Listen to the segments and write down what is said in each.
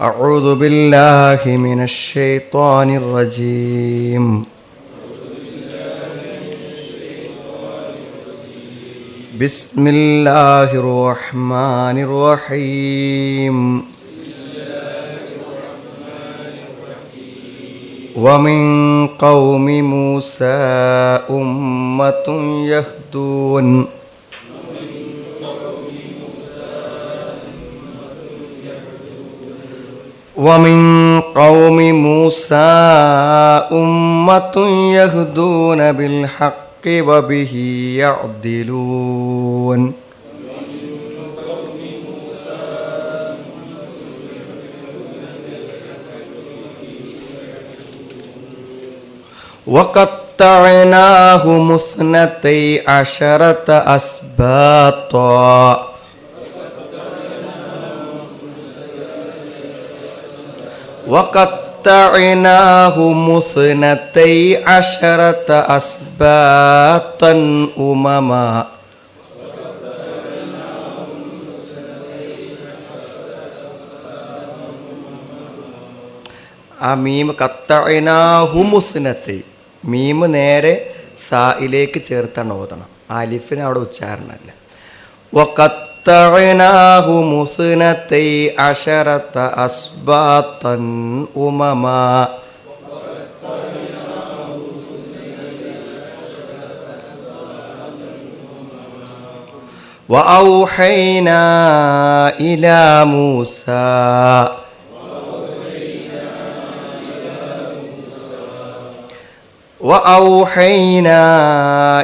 أعوذ بالله من الشيطان الرجيم. بسم الله الرحمن الرحيم. ومن قوم موسى أمة يهدون. ومن قوم موسى أمة يهدون بالحق وبه يعدلون. وقطعناهم اثنتي عشرة أسباطا. وقطعناهم اثنتي عشرة أسباطا أمما ആ മീം കത്തനാഹുമുസ്നത്ത് മീം നേരെ സായിലേക്ക് ചേർത്താണ് ഓതണം ആലിഫിന് അവിടെ ഉച്ചാരണമല്ല وقطعناه مثنتي عشرة أسباطا أمما وأوحينا إلى موسى وأوحينا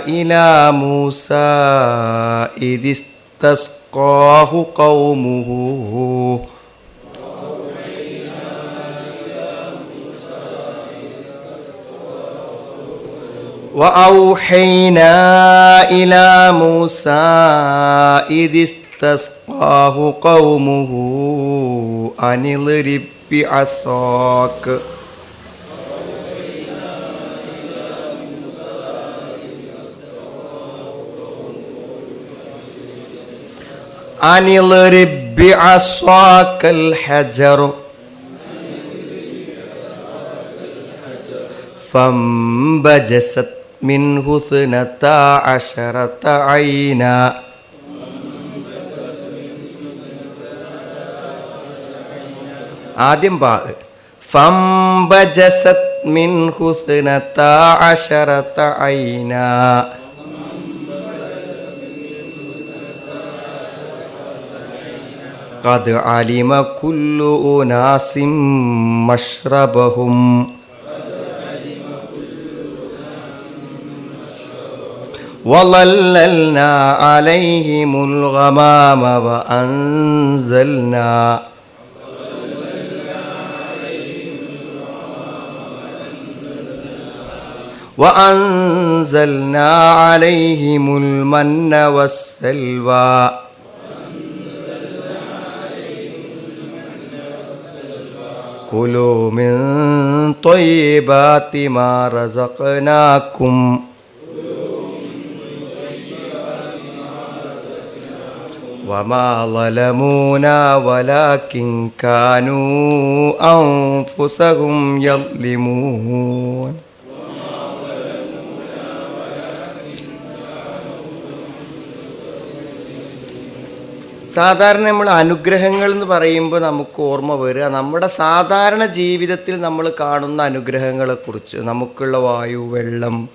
إلى موسى إذ استسقاه قومه. وأوحينا إلى موسى إذ استسقاه قومه أن اضرب بعصاك. أن اضرب بعصاك الحجر فانبجست منه اثنتا عشرة عينا ആദ്യം ബാ ഫംബജസത് മിൻഹു اثنتا عشرة عينا قد علم كل أناس مشربهم. وظللنا عليهم الغمام وأنزلنا وأنزلنا عليهم المن والسلوى. كلوا من طيبات ما رزقناكم. وما ظلمونا ولكن كانوا أنفسهم يظلمون. സാധാരണ നമ്മൾ അനുഗ്രഹങ്ങൾ എന്ന് പറയുമ്പോൾ നമുക്ക് ഓർമ്മ വരിക. നമ്മുടെ സാധാരണ ജീവിതത്തിൽ നമ്മൾ കാണുന്ന അനുഗ്രഹങ്ങളെക്കുറിച്ച് നമുക്കുള്ള വായു വെള്ളം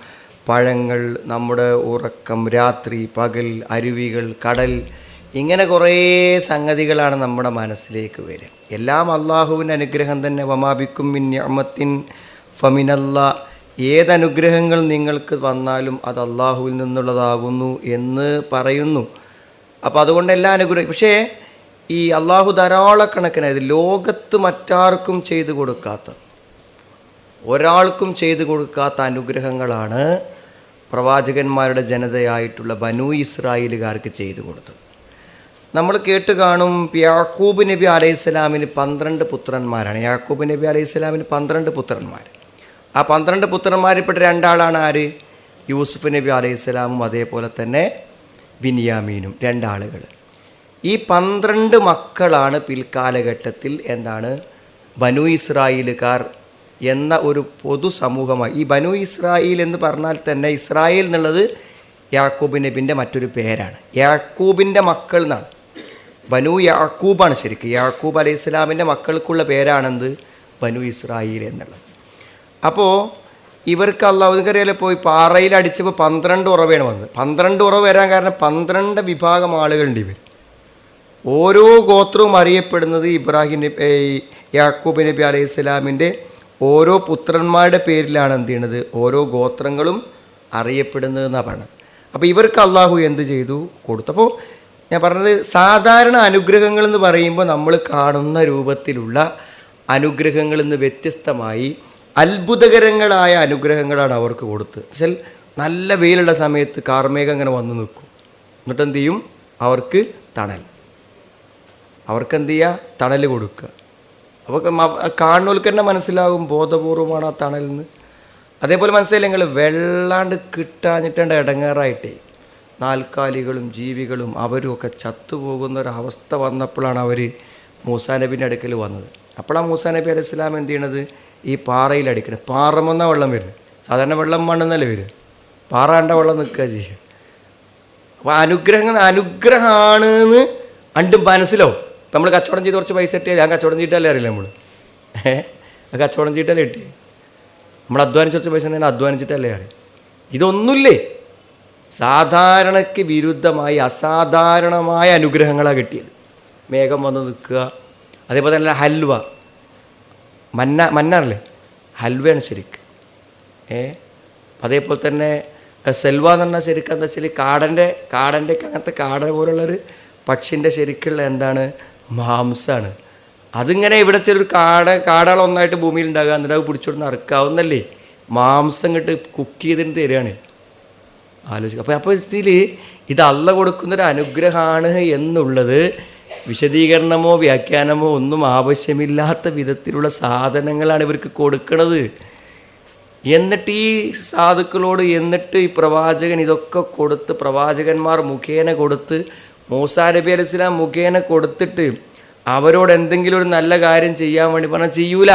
പഴങ്ങൾ നമ്മുടെ ഉറക്കം രാത്രി പകൽ അരുവികൾ കടൽ ഇങ്ങനെ കുറേ സംഗതികളാണ് നമ്മുടെ മനസ്സിലേക്ക് വരിക. എല്ലാം അള്ളാഹുവിന്റെ അനുഗ്രഹം തന്നെ. വമാബിക്കും മിൻ ഞമത്തിൻ ഫമിനല്ല. ഏതനുഗ്രഹങ്ങൾ നിങ്ങൾക്ക് വന്നാലും അത് അള്ളാഹുവിൽ നിന്നുള്ളതാകുന്നു എന്ന് പറയുന്നു. അപ്പോൾ അതുകൊണ്ട് എല്ലാ അനുഗ്രഹം പക്ഷേ ഈ അള്ളാഹു ധാരാളക്കണക്കിന് അതായത് ലോകത്ത് മറ്റാർക്കും ചെയ്തു കൊടുക്കാത്ത ഒരാൾക്കും ചെയ്തു കൊടുക്കാത്ത അനുഗ്രഹങ്ങളാണ് പ്രവാചകന്മാരുടെ ജനതയായിട്ടുള്ള ബനു ഇസ്രായേലുകാർക്ക് ചെയ്തു കൊടുത്തത്. നമ്മൾ കേട്ട് കാണും യാക്കൂബ് നബി അലൈഹി സ്വലാമിന് പന്ത്രണ്ട് പുത്രന്മാരാണ്. യാക്കൂബ് നബി അലൈഹി സ്വലാമിന് പന്ത്രണ്ട് പുത്രന്മാർ. ആ പന്ത്രണ്ട് പുത്രന്മാരിൽപ്പെട്ട രണ്ടാളാണ് ആര്? യൂസുഫ് നബി അലൈഹി സ്വലാമും അതേപോലെ തന്നെ ബിനിയാമീനും രണ്ടാളുകൾ. ഈ പന്ത്രണ്ട് മക്കളാണ് പിൽക്കാലഘട്ടത്തിൽ എന്താണ് ബനു ഇസ്രായേലുകാർ എന്ന ഒരു പൊതുസമൂഹമായി ഈ ബനു ഇസ്രായേൽ എന്ന് പറഞ്ഞാൽ തന്നെ ഇസ്രായേൽ എന്നുള്ളത് യാക്കൂബ് നബിന്റെ മറ്റൊരു പേരാണ്. യാക്കൂബിന്റെ മക്കൾ എന്നാണ്. ബനു യാക്കൂബാണ് ശരിക്കും. യാക്കൂബ് അലൈഹി ഇസ്ലാമിന്റെ മക്കൾക്കുള്ള പേരാണെന്ത്? ബനു ഇസ്രായേൽ എന്നുള്ളത്. അപ്പോൾ ഇവർക്ക് അള്ളാഹു നിങ്ങൾക്കറിയാലോ പോയി പാറയിൽ അടിച്ചപ്പോൾ പന്ത്രണ്ട് ഉറവയാണ് വന്നത്. പന്ത്രണ്ട് ഉറവ് വരാൻ കാരണം പന്ത്രണ്ട് വിഭാഗം ആളുകളുണ്ട് ഇവർ. ഓരോ ഗോത്രവും അറിയപ്പെടുന്നത് ഇബ്രാഹിം നബി യാക്കൂബ് നബി അലൈഹി സ്വലാമിന്റെ ഓരോ പുത്രന്മാരുടെ പേരിലാണ് എന്ത് ചെയ്യണത്? ഓരോ ഗോത്രങ്ങളും അറിയപ്പെടുന്നത് എന്നാണ് പറഞ്ഞത്. അപ്പോൾ ഇവർക്ക് അള്ളാഹു എന്ത് ചെയ്തു? കൊടുത്തു അപ്പോൾ ഞാൻ പറഞ്ഞത് സാധാരണ അനുഗ്രഹങ്ങൾ എന്ന് പറയുമ്പോൾ നമ്മൾ കാണുന്ന രൂപത്തിലുള്ള അനുഗ്രഹങ്ങളിൽ നിന്ന് വ്യത്യസ്തമായി അത്ഭുതകരങ്ങളായ അനുഗ്രഹങ്ങളാണ് അവർക്ക് കൊടുത്തത്. വെച്ചാൽ നല്ല വെയിലുള്ള സമയത്ത് കാർമേഘം അങ്ങനെ വന്നു നിൽക്കും. എന്നിട്ട് എന്ത് ചെയ്യും? അവർക്ക് തണൽ. അവർക്ക് എന്ത് ചെയ്യുക? തണൽ കൊടുക്കുക. അപ്പോൾ കാണുന്നവർക്ക് തന്നെ മനസ്സിലാകും ബോധപൂർവമാണ് ആ തണലിന്ന് അതേപോലെ മനസ്സിലായി നിങ്ങൾ? വെള്ളാണ്ട് കിട്ടാഞ്ഞിട്ടുണ്ട് ഇടങ്ങേറായിട്ടേ. നാൽക്കാലികളും ജീവികളും അവരും ഒക്കെ ചത്തുപോകുന്ന ഒരവസ്ഥ വന്നപ്പോഴാണ് അവർ മൂസാ നബിന്റെ അടുക്കൽ വന്നത്. അപ്പോഴാണ് മൂസാ നബി അലൈഹി സ്വലാം എന്ത് ചെയ്യണത്? ഈ പാറയിൽ അടിക്കണം. പാറമെന്നാ വെള്ളം വരുന്നത് സാധാരണ വെള്ളം മണ്ണെന്നല്ലേ വരും. പാറാണ്ട വെള്ളം നിൽക്കുക ചെയ്യുക അപ്പോൾ അനുഗ്രഹം അനുഗ്രഹമാണ് എന്ന് അണ്ടും മനസ്സിലാവും. നമ്മൾ കച്ചവടം ചെയ്ത് കുറച്ച് പൈസ ഇട്ടിയാൽ ഞാൻ കച്ചവടം ചെയ്തിട്ടല്ലേ അറിയില്ല നമ്മൾ ഏഹ് കച്ചവടം ചെയ്തിട്ടല്ലേ ഇട്ടി നമ്മൾ അധ്വാനിച്ച് കുറച്ച് പൈസ തന്നെ അധ്വാനിച്ചിട്ടല്ലേ അറിയാം. ഇതൊന്നുമില്ലേ? സാധാരണയ്ക്ക് വിരുദ്ധമായി അസാധാരണമായ അനുഗ്രഹങ്ങളാണ് കിട്ടിയത്. മേഘം വന്ന് നിൽക്കുക. അതേപോലെ തന്നെ ഹൽവ. മന്ന മന്നറില്ലേ? ഹൽവയാണ് ശരിക്ക്. ഏ? അതേപോലെ തന്നെ സെൽവ എന്ന് പറഞ്ഞാൽ ശരിക്കും എന്താ വെച്ചാൽ കാടന്റെ കാടന്റെ അങ്ങനത്തെ കാട പോലുള്ളൊരു പക്ഷിന്റെ ശരിക്കുള്ള എന്താണ്? മാംസമാണ് അതിങ്ങനെ ഇവിടെ ചെറിയൊരു കാട കാടകൾ ഒന്നായിട്ട് ഭൂമിയിൽ ഉണ്ടാകുക എന്നിട്ട് അത് പിടിച്ചോണ്ട് നടക്കാവുന്നല്ലേ മാംസം കിട്ട് കുക്ക് ചെയ്തിട്ട് തരികയാണ് ആലോചിക്കുക. അപ്പോൾ അപ്പോൾ ഇതിൽ ഇത് അല്ല കൊടുക്കുന്നൊരു അനുഗ്രഹമാണ് എന്നുള്ളത് വിശദീകരണമോ വ്യാഖ്യാനമോ ഒന്നും ആവശ്യമില്ലാത്ത വിധത്തിലുള്ള സാധനങ്ങളാണ് ഇവർക്ക് കൊടുക്കുന്നത് എന്നിട്ട് ഈ സാധുക്കളോട് എന്നിട്ട് ഈ പ്രവാചകൻ ഇതൊക്കെ കൊടുത്ത് പ്രവാചകന്മാർ മുഖേന കൊടുത്ത് മൂസാ നബി അലൈഹി സ്വലാം മുഖേന കൊടുത്തിട്ട് അവരോട് എന്തെങ്കിലും ഒരു നല്ല കാര്യം ചെയ്യാൻ വേണ്ടി പറഞ്ഞാൽ ചെയ്യൂല.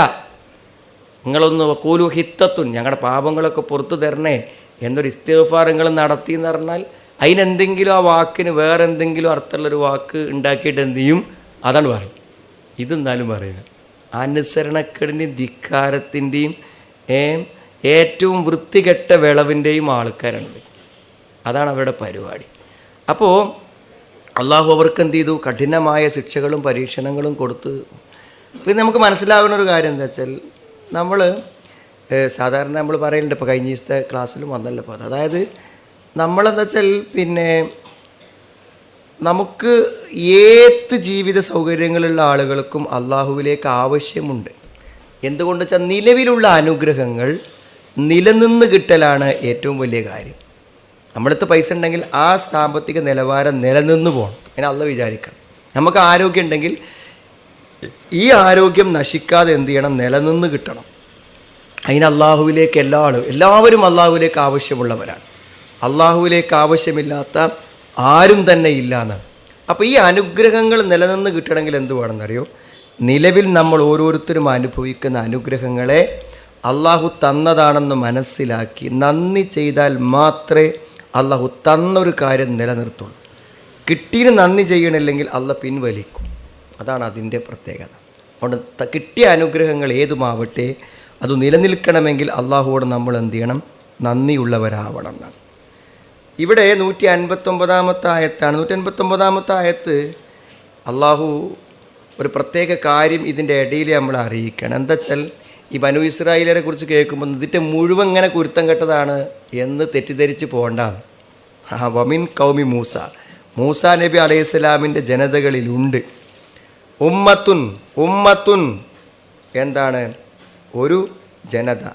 നിങ്ങളൊന്ന് കൂലു ഹിത്തത്തുൻ ഞങ്ങളുടെ പാപങ്ങളൊക്കെ പുറത്തു തരണേ എന്നൊരു ഇസ്തീഫാർ നിങ്ങൾ നടത്തി എന്ന് പറഞ്ഞാൽ അതിനെന്തെങ്കിലും ആ വാക്കിന് വേറെ എന്തെങ്കിലും അർത്ഥമുള്ളൊരു വാക്ക് ഉണ്ടാക്കിയിട്ട് എന്ത് ചെയ്യും? അതാണ് പറയും ഇതെന്നാലും പറയുക അനുസരണക്കേടിന്റെയും ധിക്കാരത്തിന്റെയും ഏറ്റവും വൃത്തികെട്ട വിളവിന്റെയും ആൾക്കാരാണ് അതാണ് അവരുടെ പരിപാടി. അപ്പോൾ അള്ളാഹു അവർക്ക് എന്ത് ചെയ്തു? കഠിനമായ ശിക്ഷകളും പരീക്ഷണങ്ങളും കൊടുത്ത്. പിന്നെ നമുക്ക് മനസ്സിലാകുന്ന ഒരു കാര്യം എന്താ വെച്ചാൽ നമ്മൾ സാധാരണ നമ്മൾ പറയുന്നുണ്ട് ഇപ്പോൾ കഴിഞ്ഞ ദിവസത്തെ ക്ലാസ്സിലും വന്നല്ലോ. അപ്പോൾ അതായത് നമ്മളെന്താ വെച്ചാൽ പിന്നെ നമുക്ക് ഏത് ജീവിത സൗകര്യങ്ങളുള്ള ആളുകൾക്കും അള്ളാഹുവിലേക്ക് ആവശ്യമുണ്ട്. എന്തുകൊണ്ട് വെച്ചാൽ നിലവിലുള്ള അനുഗ്രഹങ്ങൾ നിലനിന്ന് കിട്ടലാണ് ഏറ്റവും വലിയ കാര്യം. നമ്മളടുത്ത് പൈസ ഉണ്ടെങ്കിൽ ആ സാമ്പത്തിക നിലവാരം നിലനിന്ന് പോകണം. അങ്ങനെ അള്ള വിചാരിക്കണം. നമുക്ക് ആരോഗ്യം ഉണ്ടെങ്കിൽ ഈ ആരോഗ്യം നശിക്കാതെ എന്ത് ചെയ്യണം? നിലനിന്ന് കിട്ടണം. അതിന് അള്ളാഹുവിലേക്ക് എല്ലാ ആളും എല്ലാവരും അള്ളാഹുവിലേക്ക് ആവശ്യമുള്ളവരാണ്. അള്ളാഹുവിലേക്ക് ആവശ്യമില്ലാത്ത ആരും തന്നെ ഇല്ല എന്നാണ്. അപ്പോൾ ഈ അനുഗ്രഹങ്ങൾ നിലനിന്ന് കിട്ടണമെങ്കിൽ എന്ത് വേണമെന്നറിയോ നിലവിൽ നമ്മൾ ഓരോരുത്തരും അനുഭവിക്കുന്ന അനുഗ്രഹങ്ങളെ അള്ളാഹു തന്നതാണെന്ന് മനസ്സിലാക്കി നന്ദി ചെയ്താൽ മാത്രമേ അള്ളാഹു തന്നൊരു കാര്യം നിലനിർത്തുള്ളൂ. കിട്ടിയതിന് നന്ദി ചെയ്യണില്ലെങ്കിൽ അള്ള പിൻവലിക്കും. അതാണ് അതിന്റെ പ്രത്യേകത. അതുകൊണ്ട് കിട്ടിയ അനുഗ്രഹങ്ങൾ ഏതുമാവട്ടെ അത് നിലനിൽക്കണമെങ്കിൽ അള്ളാഹുവോട് നമ്മൾ എന്ത് ചെയ്യണം? നന്ദിയുള്ളവരാവണം എന്നാണ്. ഇവിടെ നൂറ്റി അൻപത്തൊമ്പതാമത്തെ ആയത്താണ്. നൂറ്റി അൻപത്തൊമ്പതാമത്തെ ആയത്ത് അള്ളാഹു ഒരു പ്രത്യേക കാര്യം ഇതിന്റെ ഇടയിൽ നമ്മൾ അറിയിക്കണം. എന്താ വെച്ചാൽ ഈ ബനു ഇസ്രായേലരെ കുറിച്ച് കേൾക്കുമ്പോൾ ഇതിന്റെ മുഴുവൻ ഇങ്ങനെ കുരുത്തം കെട്ടതാണ് എന്ന് തെറ്റിദ്ധരിച്ച് പോകണ്ട. ആ വമിൻ കൗമി മൂസ. മൂസ നബി അലൈഹി സ്വലാമിന്റെ ജനതകളിലുണ്ട്. ഉമ്മത്തുൻ ഉമ്മത്തുൻ എന്താണ്? ഒരു ജനത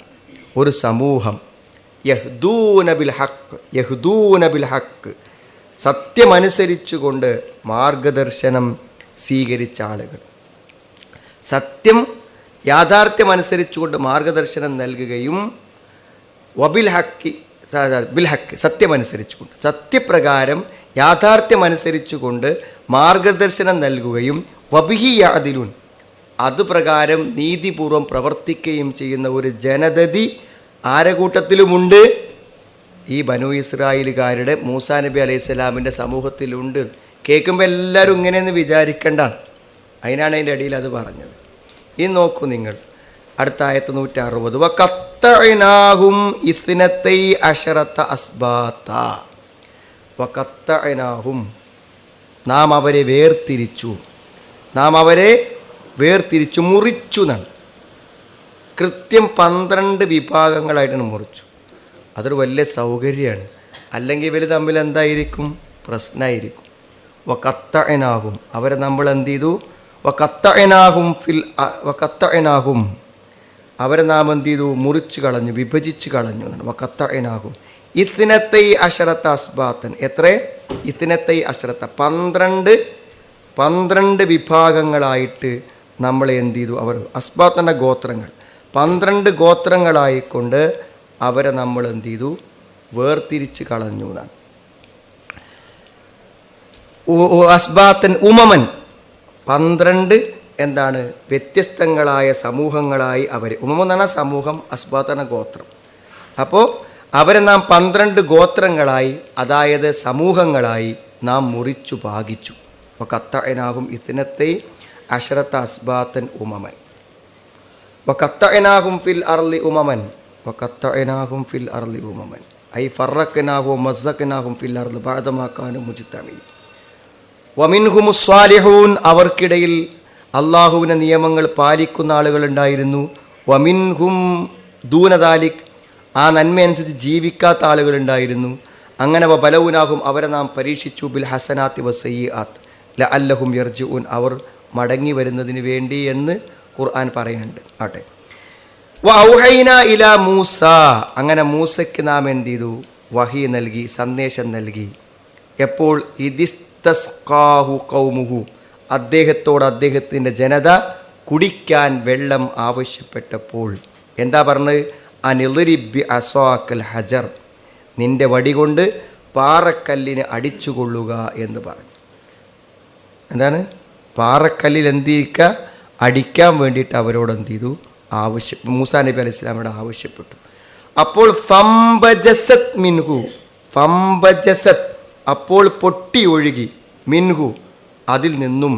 ഒരു സമൂഹം. യഹ്ദൂന ബിൽ ഹക്ക് യഹ്ദൂന ബിൽ ഹക്ക് സത്യമനുസരിച്ചുകൊണ്ട് മാർഗദർശനം സ്വീകരിച്ച ആളുകൾ. സത്യം യാഥാർത്ഥ്യമനുസരിച്ചുകൊണ്ട് മാർഗദർശനം നൽകുകയും വബിൽ ഹക്കി ബിൽ ഹക്ക് സത്യമനുസരിച്ചുകൊണ്ട് സത്യപ്രകാരം യാഥാർത്ഥ്യമനുസരിച്ചുകൊണ്ട് മാർഗദർശനം നൽകുകയും വബിഹി യാതിരുൻ അതുപ്രകാരം നീതിപൂർവം പ്രവർത്തിക്കുകയും ചെയ്യുന്ന ഒരു ജനതതി ആരെ കൂട്ടത്തിലുമുണ്ട് ഈ ബനു ഇസ്രായേലുകാരുടെ മൂസാ നബി അലൈഹി സ്വലാമിന്റെ സമൂഹത്തിലുണ്ട്. കേൾക്കുമ്പോൾ എല്ലാവരും ഇങ്ങനെയെന്ന് വിചാരിക്കണ്ട. അതിനാണ് അതിന്റെ ഇടയിൽ അത് പറഞ്ഞത്. ഈ നോക്കൂ നിങ്ങൾ. അടുത്ത ആയത്ത് നൂറ്റി അറുപത് വക്കത്തനാഹും ഇസ്നത്തൈ അഷറത്ത അസ്ബാത്ത. വക്കത്തനാഹും നാം അവരെ വേർതിരിച്ചു. നാം അവരെ വേർതിരിച്ചു മുറിച്ചു എന്നാണ്. കൃത്യം പന്ത്രണ്ട് വിഭാഗങ്ങളായിട്ടാണ് മുറിച്ചു. അതൊരു വലിയ സൗകര്യമാണ്. അല്ലെങ്കിൽ ഇവർ തമ്മിൽ എന്തായിരിക്കും? പ്രശ്നമായിരിക്കും വക്കത്തനാകും അവരെ നമ്മൾ എന്ത് ചെയ്തു വക്കത്തനാകും ഫിൽ വക്കത്തനാകും അവരെ നാം എന്ത് ചെയ്തു മുറിച്ച് കളഞ്ഞു വിഭജിച്ച് കളഞ്ഞു വക്കത്തനാകും ഇത്തിനത്തെ അശ്രത്ത അസ്ബാത്തൻ. എത്ര? ഇത്തിനത്തെ അശ്രത്ത പന്ത്രണ്ട് പന്ത്രണ്ട് വിഭാഗങ്ങളായിട്ട് നമ്മൾ എന്ത് ചെയ്തു അവർ അസ്ബാത്തന്റെ ഗോത്രങ്ങൾ. പന്ത്രണ്ട് ഗോത്രങ്ങളായിക്കൊണ്ട് അവരെ നമ്മൾ എന്ത് ചെയ്തു? വേർതിരിച്ച് കളഞ്ഞു എന്നാണ്. അസ്ബാത്തൻ ഉമമൻ. പന്ത്രണ്ട് എന്താണ്? വ്യത്യസ്തങ്ങളായ സമൂഹങ്ങളായി അവർ പറഞ്ഞാൽ സമൂഹം അസ്ബാത്തന ഗോത്രം. അപ്പോൾ അവരെ നാം പന്ത്രണ്ട് ഗോത്രങ്ങളായി അതായത് സമൂഹങ്ങളായി നാം മുറിച്ചു ഭാഗിച്ചു. അപ്പോൾ കത്തനാകും ഇത്തിനത്തെ അഷറത്ത അസ്ബാത്തൻ ഉമമൻ. വക്കത്തനാകും ഫിൽ അർലി ഉമമൻ വക്കത്തനാകും ഫിൽ അർലി ഉമമൻ ഐ ഫറക്കനാകും മസ്സക്കനാകും ഫിൽ അർലി ബാധമാക്കാനും മുജിത്തമി വമിൻഹുമുസ്വാലിഹൂൻ അവർക്കിടയിൽ അള്ളാഹുവിന്റെ നിയമങ്ങൾ പാലിക്കുന്ന ആളുകളുണ്ടായിരുന്നു വമിൻഹും ദൂനദാലിക്. ആ നന്മയനുസരിച്ച് ജീവിക്കാത്ത ആളുകളുണ്ടായിരുന്നു അങ്ങനെ ബലവുനാകും അവരെ നാം പരീക്ഷിച്ചു. ബിൽ ഹസനാത്തി വസയ്യി ആത്ത് ല അല്ലഹും യർജുൻ അവർ മടങ്ങി വരുന്നതിന് വേണ്ടി എന്ന് ഖുർആൻ പറയുന്നുണ്ട്. ആട്ടെ. മൂസ. അങ്ങനെ മൂസയ്ക്ക് നാം എന്ത് ചെയ്തു വഹി നൽകി സന്ദേശം നൽകി. എപ്പോൾ? കൗമുഹു അദ്ദേഹത്തോട് അദ്ദേഹത്തിന്റെ ജനത കുടിക്കാൻ വെള്ളം ആവശ്യപ്പെട്ടപ്പോൾ. എന്താ പറഞ്ഞത് അനിളിബി അസോക്കൽ ഹജർ. നിന്റെ വടി കൊണ്ട് പാറക്കല്ലിന് അടിച്ചുകൊള്ളുക എന്ന് പറഞ്ഞു. എന്താണ്? പാറക്കല്ലിൽ എന്ത് ചെയ്യുക? അടിക്കാൻ വേണ്ടിയിട്ട് അവരോട് എന്ത് ചെയ്തു? ആവശ്യ മൂസാ നബി അലൈഹി സ്വലാമോട് ആവശ്യപ്പെട്ടു. അപ്പോൾ ഫംബജസത് മിൻഹു ഫംബജസത് അപ്പോൾ പൊട്ടി ഒഴുകി മിൻഹു അതിൽ നിന്നും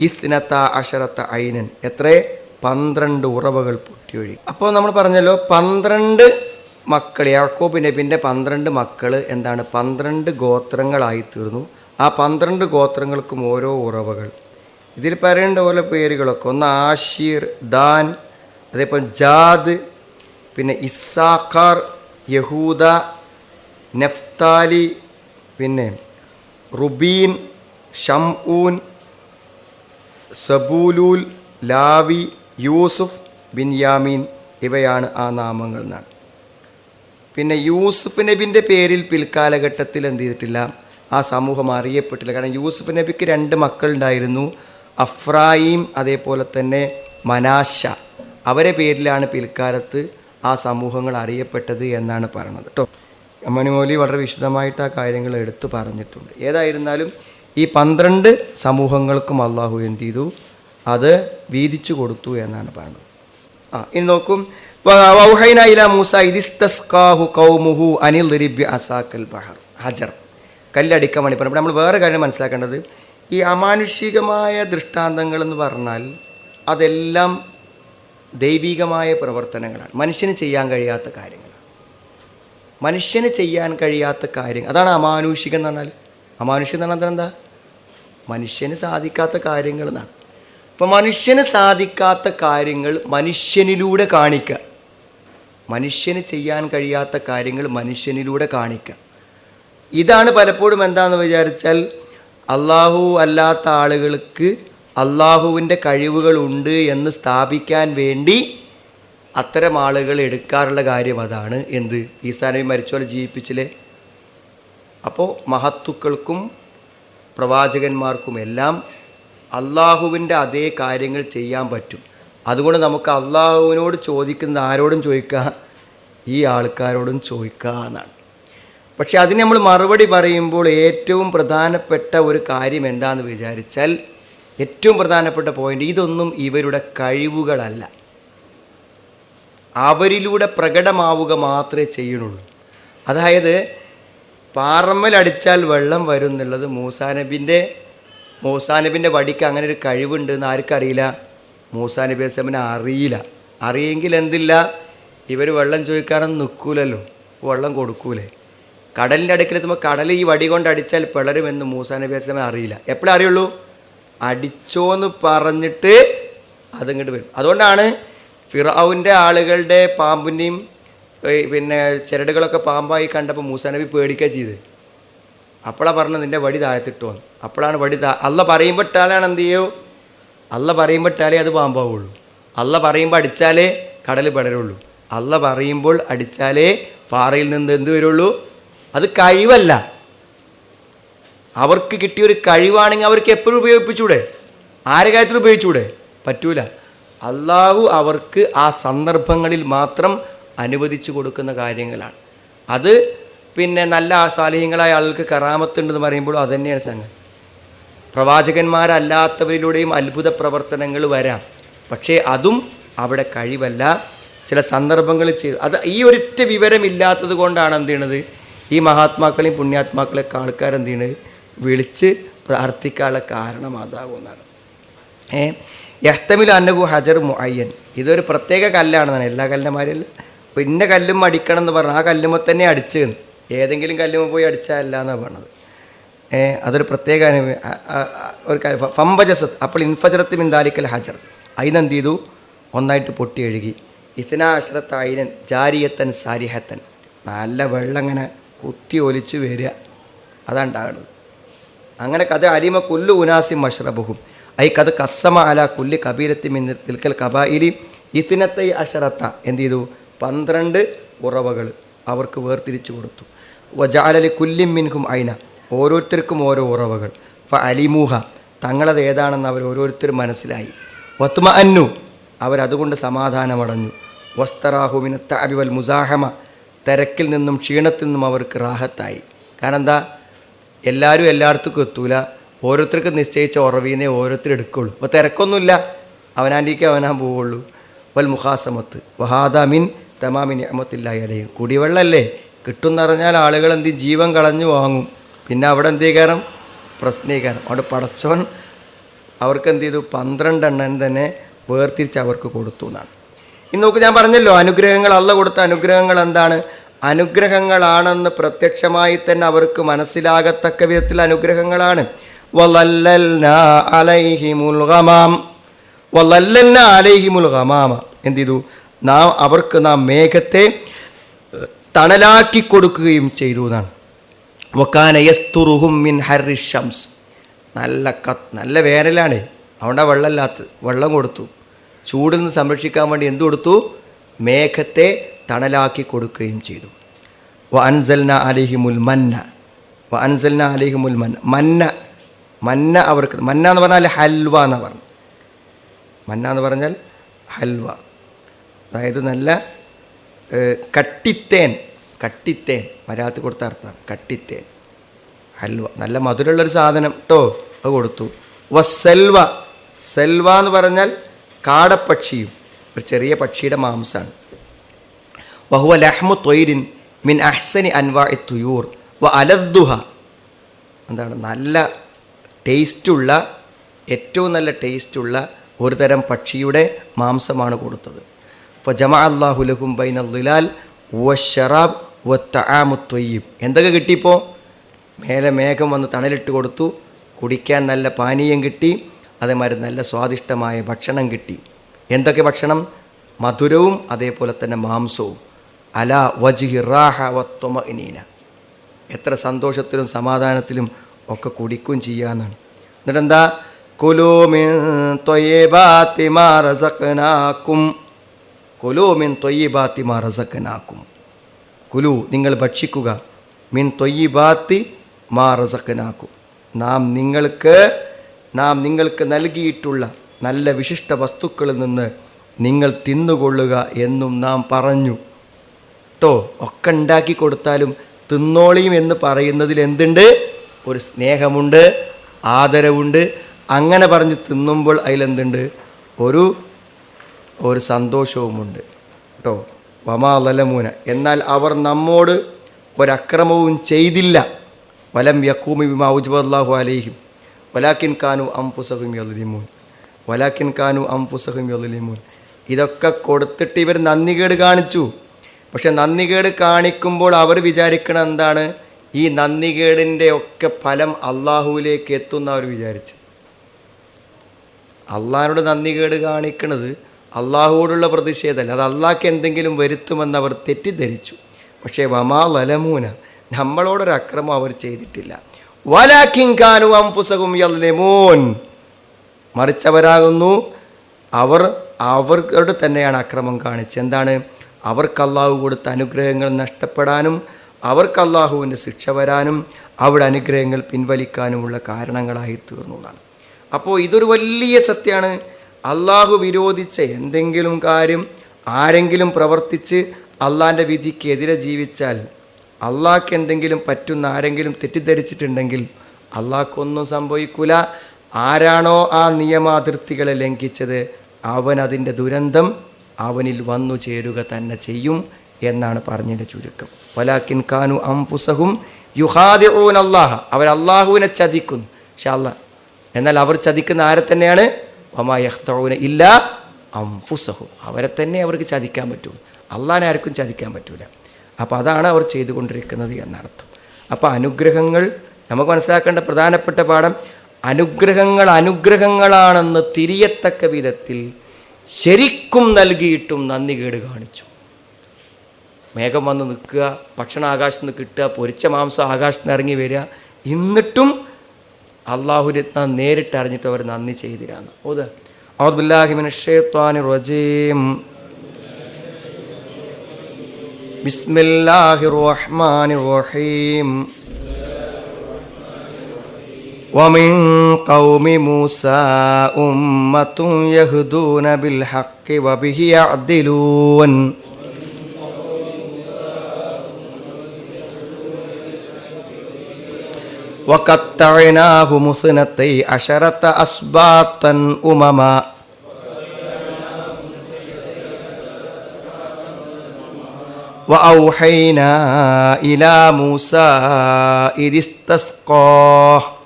ഇസ്നത്ത അഷറത്ത ഐനൻ എത്ര? പന്ത്രണ്ട് ഉറവകൾ പൊട്ടി ഒഴുകി. അപ്പോൾ നമ്മൾ പറഞ്ഞല്ലോ പന്ത്രണ്ട് മക്കൾ യാക്കോബ് നബിന്റെ പന്ത്രണ്ട് മക്കൾ എന്താണ്? പന്ത്രണ്ട് ഗോത്രങ്ങളായി തീർന്നു. ആ പന്ത്രണ്ട് ഗോത്രങ്ങൾക്കും ഓരോ ഉറവകൾ. ഇതിൽ പറയേണ്ട പോലെ പേരുകളൊക്കെ. ഒന്ന് ആഷീർ ദാൻ അതേപോലെ ജാദ് പിന്നെ ഇസാഖാർ യഹൂദ നെഫ്താലി പിന്നെ റുബീൻ ഷംഊൻ സബൂലൂൽ ലാവി യൂസുഫ് ബിൻയാമീൻ ഇവയാണ് ആ നാമങ്ങൾ എന്നാണ്. പിന്നെ യൂസുഫ് നബിന്റെ പേരിൽ പിൽക്കാലഘട്ടത്തിൽ എന്ത് ചെയ്തിട്ടില്ല? ആ സമൂഹം അറിയപ്പെട്ടില്ല. കാരണം യൂസുഫ് നബിക്ക് രണ്ട് മക്കളുണ്ടായിരുന്നു. അഫ്രായിം അതേപോലെ തന്നെ മനാശ. അവരെ പേരിലാണ് പിൽക്കാലത്ത് ആ സമൂഹങ്ങൾ അറിയപ്പെട്ടത് എന്നാണ് പറയണത്. കേട്ടോ മണിമൗലി വളരെ വിശദമായിട്ട് ആ കാര്യങ്ങൾ എടുത്തു പറഞ്ഞിട്ടുണ്ട്. ഏതായിരുന്നാലും ഈ പന്ത്രണ്ട് സമൂഹങ്ങൾക്കും അള്ളാഹു എന്ത് ചെയ്തു? അത് വീതിച്ചു കൊടുത്തു എന്നാണ് പറയുന്നത് ആ ഇനി നോക്കും. അനിൽ അസാക്കൽ ബഹർ. ഹജർ. കല്ലടിക്കാൻ വേണ്ടി പറഞ്ഞു. നമ്മൾ വേറെ കാര്യം മനസ്സിലാക്കേണ്ടത് ഈ അമാനുഷികമായ ദൃഷ്ടാന്തങ്ങൾ എന്ന് പറഞ്ഞാൽ അതെല്ലാം ദൈവികമായ പ്രവർത്തനങ്ങളാണ്. മനുഷ്യന് ചെയ്യാൻ കഴിയാത്ത കാര്യങ്ങൾ. മനുഷ്യന് ചെയ്യാൻ കഴിയാത്ത കാര്യം അതാണ് അമാനുഷികം എന്ന് പറഞ്ഞാൽ. അമാനുഷികം എന്ന് പറഞ്ഞാൽ എന്താ? മനുഷ്യന് സാധിക്കാത്ത കാര്യങ്ങൾ എന്നാണ്. അപ്പോൾ മനുഷ്യന് സാധിക്കാത്ത കാര്യങ്ങൾ മനുഷ്യനിലൂടെ കാണിക്കുക മനുഷ്യന് ചെയ്യാൻ കഴിയാത്ത കാര്യങ്ങൾ മനുഷ്യനിലൂടെ കാണിക്കുക ഇതാണ് പലപ്പോഴും എന്താണെന്ന് വിചാരിച്ചാൽ അള്ളാഹു അല്ലാത്ത ആളുകൾക്ക് അള്ളാഹുവിന്റെ കഴിവുകളുണ്ട് എന്ന് സ്ഥാപിക്കാൻ വേണ്ടി അത്തരം ആളുകൾ എടുക്കാറുള്ള കാര്യം അതാണ് എന്ത്? ഈ നബി മരിച്ചോലെ ജീവിപ്പിച്ചില്ലേ? അപ്പോൾ മഹത്തുക്കൾക്കും പ്രവാചകന്മാർക്കും എല്ലാം അള്ളാഹുവിന്റെ അതേ കാര്യങ്ങൾ ചെയ്യാൻ പറ്റും. അതുകൊണ്ട് നമുക്ക് അള്ളാഹുവിനോട് ചോദിക്കുന്നത് ആരോടും ചോദിക്കുക ഈ ആൾക്കാരോടും ചോദിക്കുക എന്നാണ്. പക്ഷെ അതിന് നമ്മൾ മറുപടി പറയുമ്പോൾ ഏറ്റവും പ്രധാനപ്പെട്ട ഒരു കാര്യം എന്താണെന്ന് വിചാരിച്ചാൽ ഏറ്റവും പ്രധാനപ്പെട്ട പോയിന്റ് ഇതൊന്നും ഇവരുടെ കഴിവുകളല്ല. അവരിലൂടെ പ്രകടമാവുക മാത്രമേ ചെയ്യുന്നുള്ളൂ. അതായത് പാറമ്മലടിച്ചാൽ വെള്ളം വരും എന്നുള്ളത് മൂസാനബിന്റെ മൂസാനബിന്റെ വടിക്ക് അങ്ങനെ ഒരു കഴിവുണ്ട് എന്ന് ആർക്കറിയില്ല? മൂസാനബി അസമിന് അറിയില്ല. അറിയെങ്കിൽ എന്തില്ല? ഇവർ വെള്ളം ചോദിക്കാനൊന്നും നിൽക്കൂലല്ലോ. വെള്ളം കൊടുക്കൂലേ? കടലിന്റെ അടുക്കലെത്തുമ്പോൾ കടൽ ഈ വടി കൊണ്ട് അടിച്ചാൽ പിളരുമെന്ന് മൂസാനബി അസമെ അറിയില്ല. എപ്പോഴും അറിയുള്ളൂ? അടിച്ചോന്ന് പറഞ്ഞിട്ട് അതിങ്ങോട്ട് വരും. അതുകൊണ്ടാണ് ഫിറാവുന്റെ ആളുകളുടെ പാമ്പിന്റെയും പിന്നെ ചിരടുകളൊക്കെ പാമ്പായി കണ്ടപ്പോൾ മൂസാ നബി പേടിക്കുക ചെയ്ത്. അപ്പോഴാണ് പറഞ്ഞത് നിന്റെ വടി താഴത്തിട്ടോ അപ്പോഴാണ് വടി താ അല്ല പറയുമ്പോൾ ഇട്ടാലാണ് എന്ത് ചെയ്യോ? അല്ല പറയുമ്പോൾ ഇട്ടാലേ അത് പാമ്പാവുള്ളൂ. അല്ല പറയുമ്പോൾ അടിച്ചാലേ കടൽ പിളരുള്ളൂ. അല്ല പറയുമ്പോൾ അടിച്ചാലേ പാറയിൽ നിന്ന് എന്ത് വരുള്ളൂ? അത് കഴിവല്ല. അവർക്ക് കിട്ടിയൊരു കഴിവാണെങ്കിൽ അവർക്ക് എപ്പോഴും ഉപയോഗിപ്പിച്ചൂടെ? ആരെ കാര്യത്തിൽ ഉപയോഗിച്ചൂടെ? പറ്റൂല. അള്ളാഹു അവർക്ക് ആ സന്ദർഭങ്ങളിൽ മാത്രം അനുവദിച്ചു കൊടുക്കുന്ന കാര്യങ്ങളാണ്. അത് പിന്നെ നല്ല സാലിഹ്യങ്ങളായ ആൾക്ക് കറാമത്തുണ്ടെന്ന് പറയുമ്പോൾ അതുതന്നെയാണ് സംഗതി. പ്രവാചകന്മാരല്ലാത്തവരിലൂടെയും അത്ഭുത പ്രവർത്തനങ്ങൾ വരാം. പക്ഷേ അതും അവിടെ കഴിവല്ല. ചില സന്ദർഭങ്ങളിൽ ചെയ്ത്. അത് ഈ ഒരൊറ്റ വിവരമില്ലാത്തത് കൊണ്ടാണ് എന്ത് ചെയ്യണത്? ഈ മഹാത്മാക്കളെയും പുണ്യാത്മാക്കളെയൊക്കെ ആൾക്കാർ എന്ത് ചെയ്യണത് വിളിച്ച് പ്രാർത്ഥിക്കാനുള്ള കാരണം അതാകുന്നതാണ് ഏ? അന്നഗു ഹജർ മുഅയ്യൻ. ഇതൊരു പ്രത്യേക കല്ലാണെന്നാണ് എല്ലാ കല്ലന്മാരിൽ പിന്നെ കല്ലും അടിക്കണം എന്ന് പറഞ്ഞു ആ കല്ലുമ്പോൾ തന്നെ അടിച്ച് ഏതെങ്കിലും കല്ലുമ്പോൾ പോയി അടിച്ചാലല്ല എന്നാണ് പറഞ്ഞത്. അതൊരു പ്രത്യേക ഒരു ഫംബജസത്ത് അപ്പോൾ ഇൻഫജറത്ത് മിന്താലിക്കൽ ഹജർ. അതിനെന്ത് ചെയ്തു ഒന്നായിട്ട് പൊട്ടി എഴുകി. അയിനൻ ജാരിയത്തൻ സാരിഹത്തൻ. നല്ല വെള്ളം ഇങ്ങനെ കുത്തി ഒലിച്ച് വരിക. അതാണ് ഉണ്ടാകുന്നത് അങ്ങനെ കഥ അലിമ കുല്ലു ഉനാസി മഷ്റബുഹും ഐ കഥ കസ്സമ അല കുല്ലി കബീരത്തി മിൻ തിൽക്കൽ കബായിലി ഇത്തിനത്തെ അഷറത്ത. എന്ത് ചെയ്തു? പന്ത്രണ്ട് ഉറവകൾ അവർക്ക് വേർതിരിച്ചു കൊടുത്തു. വജാലലി കുല്ലിം മിൻഹും ഐന. ഓരോരുത്തർക്കും ഓരോ ഉറവകൾ. ഫ അലിമൂഹ. തങ്ങളത് ഏതാണെന്ന് അവർ ഓരോരുത്തരും മനസ്സിലായി. വത്മ അന്നു അവരതുകൊണ്ട് സമാധാനമടഞ്ഞു. വസ്തറാഹുമിനത്ത അബിവൽ മുസാഹമ. തിരക്കിൽ നിന്നും ക്ഷീണത്തിൽ നിന്നും അവർക്ക് റാഹത്തായി. കാരണം എന്താ? എല്ലാവരും എല്ലായിടത്തേക്കും എത്തൂല. ഓരോരുത്തർക്ക് നിശ്ചയിച്ച ഉറവീനെ ഓരോരുത്തർ എടുക്കുള്ളൂ. അപ്പോൾ തിരക്കൊന്നുമില്ല. അവനാന്റെക്ക് അവനാൻ പോവുള്ളൂ. വൽ മുഹാസമത്ത് വഹാദ മിൻ തമാമിൻ അമത്തില്ലായി അലയും കുടിവെള്ളമല്ലേ കിട്ടുന്നറിഞ്ഞാൽ ആളുകൾ എന്ത് ജീവൻ കളഞ്ഞു വാങ്ങും. പിന്നെ അവിടെ എന്ത് ചെയ്യണം? പ്രശ്നീകരണം. അവിടെ പടച്ചോൻ അവർക്ക് എന്ത് ചെയ്തു? പന്ത്രണ്ടെണ്ണം തന്നെ വേർതിരിച്ച് അവർക്ക് കൊടുത്തു എന്നാണ്. ഇന്ന് നോക്ക് ഞാൻ പറഞ്ഞല്ലോ അനുഗ്രഹങ്ങൾ അല്ല കൊടുത്ത അനുഗ്രഹങ്ങൾ എന്താണ്? അനുഗ്രഹങ്ങളാണെന്ന് പ്രത്യക്ഷമായി തന്നെ അവർക്ക് മനസ്സിലാകത്തക്ക വിധത്തിൽ അനുഗ്രഹങ്ങളാണ്. വലല്ലൽനാ അലൈഹിമുൽ ഗമാം. വലല്ലൽനാ അലൈഹിമുൽ ഗമാമ. എന്ത് ചെയ്തു? നാം അവർക്ക് നാം മേഘത്തെ തണലാക്കി കൊടുക്കുകയും ചെയ്തു എന്നാണ്. വക്കാനയസ്തുറുഹും മിൻ നല്ല കത്ത് നല്ല വേനലാണ്. അവിടെ വെള്ളമില്ലാത്തത്. വെള്ളം കൊടുത്തു. ചൂടിൽ നിന്ന് സംരക്ഷിക്കാൻ വേണ്ടി എന്തു കൊടുത്തു? മേഘത്തെ തണലാക്കി കൊടുക്കുകയും ചെയ്തു. വ അൻസൽന അലിഹിമുൽ മന്ന. വ അൻസൽന അലിഹിമുൽ മന്ന. മന്ന മന്ന അവർക്ക് മന്ന എന്ന് പറഞ്ഞാൽ ഹൽവ എന്ന് പറഞ്ഞു. മന്ന എന്ന് പറഞ്ഞാൽ ഹൽവ. അതായത് നല്ല കട്ടിത്തേൻ കട്ടിത്തേൻ. മലയാളത്തിൽ കൊടുത്ത അർത്ഥമാണ് കട്ടിത്തേൻ. ഹൽവ. നല്ല മധുരമുള്ളൊരു സാധനം കേട്ടോ അത് കൊടുത്തു. വ സെൽവ. സെൽവ എന്ന് പറഞ്ഞാൽ കാടപ്പക്ഷിയും ഒരു ചെറിയ പക്ഷിയുടെ മാംസമാണ് വഹുവ ലഹ്മു തൊയിരിൻ മിൻ അഹ്സനി അൻവാ തുയൂർ വ അലദ്ദുഹ. എന്താണ്? നല്ല ടേസ്റ്റുള്ള ഏറ്റവും നല്ല ടേസ്റ്റുള്ള ഒരു തരം പക്ഷിയുടെ മാംസമാണ് കൊടുത്തത്. ഫ ജമാ അള്ളാഹു ലഹും ബൈൻ അല്ലാൽ വ ഷറാബ് വ തആമുത്തൊയ്യീബ് എന്തൊക്കെ കിട്ടിയപ്പോൾ മേലെ മേഘം വന്ന് തണലിട്ട് കൊടുത്തു. കുടിക്കാൻ നല്ല പാനീയം കിട്ടി. അതേമാതിരി നല്ല സ്വാദിഷ്ടമായ ഭക്ഷണം കിട്ടി. എന്തൊക്കെ ഭക്ഷണം? മധുരവും അതേപോലെ തന്നെ മാംസവും. അല വജിഹി റാഹ വത്തൊമ ഇനീന എത്ര സന്തോഷത്തിലും സമാധാനത്തിലും ഒക്കെ കുടിക്കുകയും ചെയ്യാന്നാണ് എന്നിട്ട് എന്താ കുലൂമിൻ തൊയ്യബാത്തി മാറസക്കനാക്കും കുലൂമിൻ തൊയ്യബാത്തി മാറസക്കനാക്കും കുലു നിങ്ങൾ ഭക്ഷിക്കുക. മിൻ തൊയ്യബാത്തി മാറസക്കനാക്കും നാം നിങ്ങൾക്ക് നാം നിങ്ങൾക്ക് നൽകിയിട്ടുള്ള നല്ല വിശിഷ്ട വസ്തുക്കളിൽ നിന്ന് നിങ്ങൾ തിന്നുകൊള്ളുക എന്നും നാം പറഞ്ഞു. കേട്ടോ ഒക്കെ ഉണ്ടാക്കി കൊടുത്താലും തിന്നോളിയും എന്ന് പറയുന്നതിൽ എന്തുണ്ട്? ഒരു സ്നേഹമുണ്ട് ആദരവുണ്ട്. അങ്ങനെ പറഞ്ഞ് തിന്നുമ്പോൾ അതിലെന്തുണ്ട് ഒരു ഒരു സന്തോഷവുമുണ്ട്. കേട്ടോ വമാ ലലമൂന എന്നാൽ അവർ നമ്മോട് ഒരക്രമവും ചെയ്തില്ല. വലം യക്കൂമി ബിമാഉജ്ബല്ലാഹു അലൈഹിം. വലാക്കിൻ കാനു അംഫുസഹും യലിമൂൻ വലാക്കിൻ കാനു അംഫുസഹും യലിമൂൻ ഇതൊക്കെ കൊടുത്തിട്ട് ഇവർ നന്ദികേട് കാണിച്ചു. പക്ഷെ നന്ദികേട് കാണിക്കുമ്പോൾ അവർ വിചാരിക്കണം എന്താണ്? ഈ നന്ദികേടിന്റെ ഒക്കെ ഫലം അള്ളാഹുവിലേക്ക് എത്തുന്ന അവർ വിചാരിച്ചു അള്ളാഹിനോട് നന്ദികേട് കാണിക്കുന്നത് അള്ളാഹുവോടുള്ള പ്രതിഷേധമല്ല. അത് അള്ളാഹ്ക്ക് എന്തെങ്കിലും വരുത്തുമെന്ന് അവർ തെറ്റിദ്ധരിച്ചു. പക്ഷേ വമാ വലമൂന നമ്മളോടൊരു അക്രമം അവർ ചെയ്തിട്ടില്ല. വലാക്കിങ്കാനു അംപുസകും യല്ലിമൂൻ മറിച്ചവരാകുന്നു അവർ അവരോട് തന്നെയാണ് അക്രമം കാണിച്ചത്. എന്താണ്? അവർക്ക് കൊടുത്ത അനുഗ്രഹങ്ങൾ നഷ്ടപ്പെടാനും അവർക്ക് അള്ളാഹുവിന്റെ ശിക്ഷ വരാനും അവിടെ അനുഗ്രഹങ്ങൾ പിൻവലിക്കാനുമുള്ള കാരണങ്ങളായി തീർന്നു എന്നാണ്. അപ്പോൾ ഇതൊരു വലിയ സത്യമാണ്. അള്ളാഹു വിരോധിച്ച എന്തെങ്കിലും കാര്യം ആരെങ്കിലും പ്രവർത്തിച്ച് അള്ളാന്റെ വിധിക്കെതിരെ ജീവിച്ചാൽ അള്ളാഹ്ക്ക് എന്തെങ്കിലും പറ്റുന്ന ആരെങ്കിലും തെറ്റിദ്ധരിച്ചിട്ടുണ്ടെങ്കിൽ അള്ളാഹ്ക്കൊന്നും സംഭവിക്കൂല. ആരാണോ ആ നിയമാതിർത്തികളെ ലംഘിച്ചത് അവൻ അതിന്റെ ദുരന്തം അവനിൽ വന്നു ചേരുക തന്നെ ചെയ്യും എന്നാണ് പറഞ്ഞതിന്റെ ചുരുക്കം. വലാക്കിൻ കാനു അംഫുസഹും ഓൻ അള്ളാഹ അവർ അള്ളാഹുവിനെ ചതിക്കുന്നു. ഷാ അല്ല എന്നാൽ അവർ ചതിക്കുന്ന ആരെ തന്നെയാണ്? വമായഹ്തൗന ഇല്ല അംഫുസഹും. അവരെ തന്നെ അവർക്ക് ചതിക്കാൻ പറ്റുള്ളൂ അള്ളാഹിനെ ആർക്കും ചതിക്കാൻ പറ്റൂല. അപ്പോൾ അതാണ് അവർ ചെയ്തുകൊണ്ടിരിക്കുന്നത് എന്നർത്ഥം. അപ്പോൾ അനുഗ്രഹങ്ങൾ നമുക്ക് മനസ്സിലാക്കേണ്ട പ്രധാനപ്പെട്ട പാഠം അനുഗ്രഹങ്ങൾ അനുഗ്രഹങ്ങളാണെന്ന് തിരിയത്തക്ക വിധത്തിൽ ശരിക്കും നൽകിയിട്ടും നന്ദി കേട് കാണിച്ചു. മേഘം വന്ന് നിൽക്കുക ഭക്ഷണം ആകാശത്ത് നിന്ന് കിട്ടുക പൊരിച്ച മാംസം ആകാശത്ത് നിന്ന് ഇറങ്ങി വരിക. എന്നിട്ടും അള്ളാഹുരെ നേരിട്ട് അറിഞ്ഞിട്ട് അവർ നന്ദി ചെയ്തിരാന്ന് ഓത്. ഔദ്ബില്ലാഹിമിൻ ഷേത്വാനി റജീം. റഹീം. ومن قوم موسى أمة يهدون بالحق وبه يعدلون. وقطعناهم اثنتي عشرة أسباطا أمما. وأوحينا إلى موسى إذ استسقاه.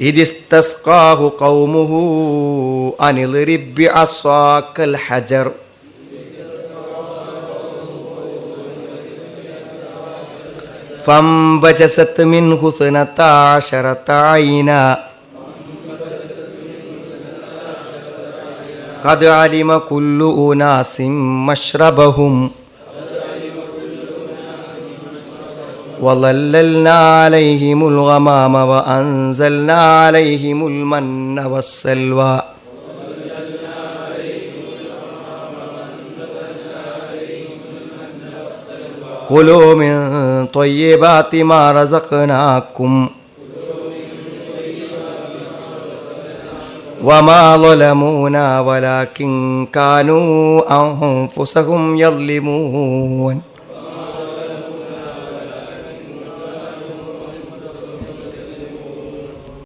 إذ استسقاه قومه أن اضرب بعصاك الحجر. فانبجست منه اثنتا عشرة عينا. قد علم كل أناس مشربهم. وظللنا عليهم الغمام وأنزلنا عليهم المن والسلوى. كلوا من طيبات ما رزقناكم. وما ظلمونا ولكن كانوا أنفسهم يظلمون.